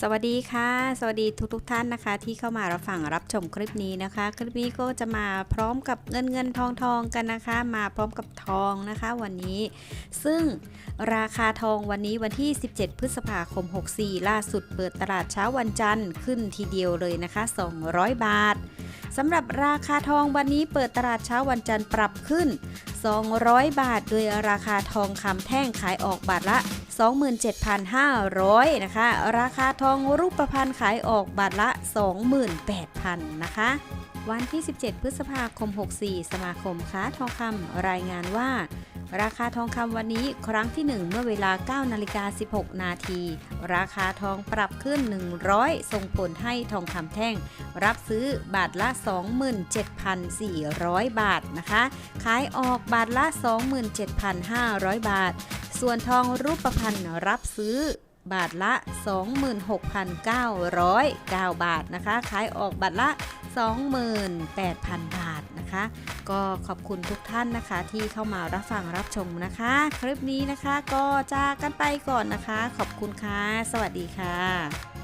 สวัสดีค่ะ สวัสดีทุกทท่านนะคะ ที่เข้ามารับฟังรับชมคลิปนี้นะคะ คลิปนี้ก็จะมาพร้อมกับเงินเงินทองทองกันนะคะ มาพร้อมกับทองนะคะ วันนี้ ซึ่งราคาทองวันนี้วันที่ 17 พฤษภาคม 64 ล่าสุดเปิดตลาดเช้าวันจันทร์ขึ้นทีเดียวเลยนะคะ 200 บาท สำหรับราคาทองวันนี้เปิดตลาดเช้าวันจันทร์ปรับขึ้น 200 บาท โดยราคาทองคำแท่งขายออกบาทละ 27,500 นะคะ ราคาทองรูปพรรณขายออกบาทละ 28,000 นะคะ วันที่ 17 พฤษภาคม 64 สมาคมค้าทองคำรายงานว่า ราคาทองคำวันนี้ครั้งที่ 1 เมื่อเวลา 9 นาฬิกา 16 นาที ราคาทองปรับขึ้น 100 ส่งผลให้ทองคำแท่ง รับซื้อบาทละ 27,400 บาทนะคะ ขายออกบาทละ 27,500 บาท ส่วนทองรูปพรรณรับซื้อบาทละ 26,909 บาทนะคะ ขายออกบาทละ 28,000 บาท นะคะ ก็ขอบคุณทุกท่านนะคะที่เข้ามารับฟังรับชมนะคะ คลิปนี้นะคะก็จากกันไปก่อนนะคะ ขอบคุณค่ะ สวัสดีค่ะ